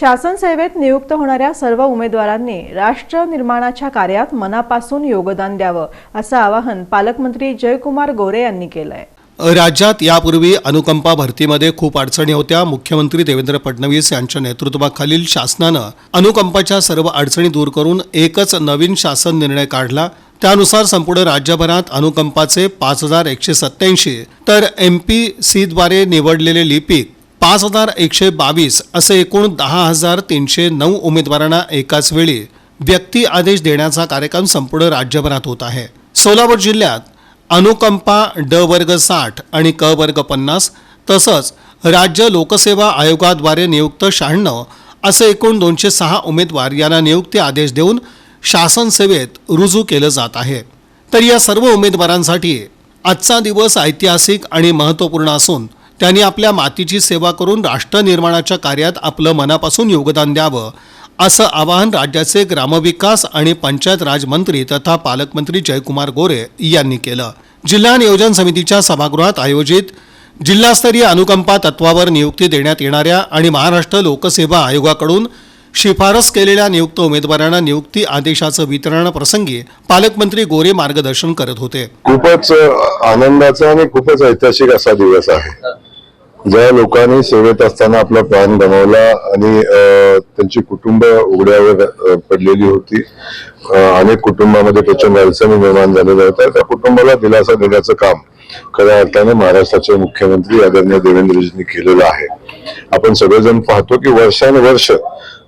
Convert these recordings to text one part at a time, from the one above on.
शासन सेवेत नियुक्त होणाऱ्या सर्व उमेदवारांनी राष्ट्र निर्माणाच्या कार्यात मनापासून योगदान द्यावं असं आवाहन पालकमंत्री जयकुमार गोरे यांनी केलंय. राज्यात यापूर्वी अनुकंपा भरतीमध्ये खूप अडचणी होत्या. मुख्यमंत्री देवेंद्र फडणवीस यांच्या नेतृत्वाखालील शासनानं अनुकंपाच्या सर्व अडचणी दूर करून एकच नवीन शासन निर्णय काढला. त्यानुसार संपूर्ण राज्यभरात अनुकंपाचे पाच हजार एकशे सत्याऐंशी तर एम पी सीद्वारे निवडलेले लिपिक पाच हजार एकशे बावीस असे एकूण दहा हजार तीनशे नऊ उमेदवारांना एकाच वेळी व्यक्ती आदेश देण्याचा कार्यक्रम संपूर्ण राज्यभरात होत आहे. सोलापूर जिल्ह्यात अनुकंपा ड वर्ग साठ आणि क वर्ग पन्नास तसंच राज्य लोकसेवा आयोगाद्वारे नियुक्त शहाण्णव असे एकूण दोनशे सहा उमेदवार यांना नियुक्ती आदेश देऊन शासन सेवेत रुजू केलं जात आहे. तर या सर्व उमेदवारांसाठी आजचा दिवस ऐतिहासिक आणि महत्त्वपूर्ण असून त्यांनी आपल्या मातीची सेवा करून राष्ट्र निर्माणाच्या कार्यात आपलं मनापासून योगदान द्यावं असं आवाहन राज्याचे ग्रामविकास आणि पंचायत राज मंत्री तथा पालकमंत्री जयकुमार गोरे यांनी केलं. जिल्हा नियोजन समितीच्या सभागृहात आयोजित जिल्हास्तरीय अनुकंपा तत्वावर नियुक्ती देण्यात येणाऱ्या आणि महाराष्ट्र लोकसेवा आयोगाकडून शिफारस केलेल्या नियुक्त उमेदवारांना नियुक्ती आदेशाचं वितरण प्रसंगी पालकमंत्री गोरे मार्गदर्शन करत होते. खूपच आनंदाचा आणि खूपच ऐतिहासिक असा दिवस आहे. ज्या लोकांनी सेवेत असताना आपला प्राण गमावला आणि त्यांची कुटुंब उघड्यावर पडलेली होती अनेक कुटुंबामध्ये प्रचंड अडचणी निर्माण झालेल्या होत्या. त्या कुटुंबाला दिलासा देण्याचं काम खऱ्या अर्थाने महाराष्ट्राचे मुख्यमंत्री आदरणीय देवेंद्रजींनी केलेलं आहे. आपण सगळेजण पाहतो की वर्षानुवर्ष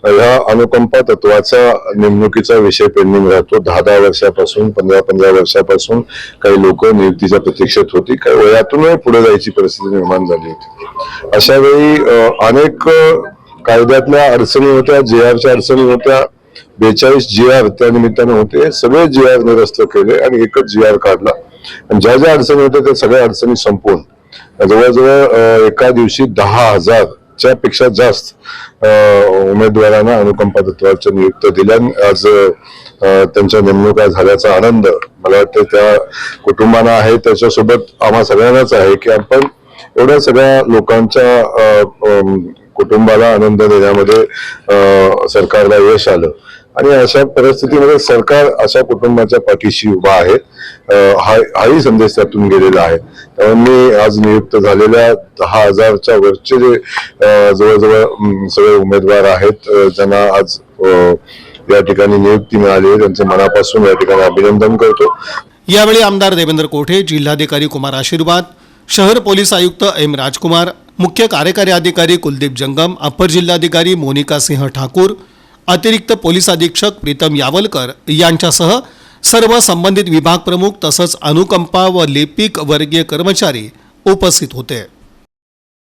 ह्या अनुकंपा तत्वाचा नेमणुकीचा विषय पेंडिंग राहतो. दहा दहा वर्षापासून पंधरा पंधरा वर्षापासून काही लोक नियुक्तीच्या प्रतीक्षेत होती. काही वयातूनही पुढे जायची परिस्थिती निर्माण झाली होती. अशा वेळी अनेक कायद्यातल्या अडचणी होत्या जे आरच्या अडचणी होत्या. बेचाळीस जी आर त्या निमित्ताने होते. सगळे जी आर निरस्त केले आणि एकच जी आर काढला. आणि ज्या ज्या अडचणी होत्या त्या सगळ्या अडचणी संपवून. जवळजवळ एका दिवशी दहा हजार च्या पेक्षा जास्त उमेदवारांना अनुकंपा तत्वाच्या नियुक्त दिल्या आज त्यांच्या नेमणुका झाल्याचा आनंद मला वाटतं त्या कुटुंबांना आहे. त्याच्यासोबत आम्हा सगळ्यांनाच आहे की आपण एवढ्या सगळ्या लोकांच्या कुटुंबाला आनंद देण्यामध्ये सरकारला यश आलं. आणि अशा परिस्थितीमध्ये सरकार अशा कुटुंबाच्या पाठीशी उभा आहे. हा हाही संदेश त्यातून गेलेला आहे. त्यामुळे मी आज नियुक्त झालेल्या दहा हजारच्या वरचे जे जवळजवळ सगळे उमेदवार आहेत ज्यांना आज या ठिकाणी नियुक्ती मिळाली आहे. त्यांचे मनापासून या ठिकाणी अभिनंदन करतो. यावेळी आमदार देवेंद्र कोठे जिल्हाधिकारी कुमार आशीर्वाद शहर पोलीस आयुक्त एम राजकुमार मुख्य कार्यकारी अधिकारी कुलदीप जंगम अपर जिल्हाधिकारी मोनिका सिंह ठाकूर अतिरिक्त पोलीस अधीक्षक प्रीतम यावलकर यांच्यासह सर्व संबंधित विभाग प्रमुख तसंच अनुकंपा व लिपिक वर्गीय कर्मचारी उपस्थित होते.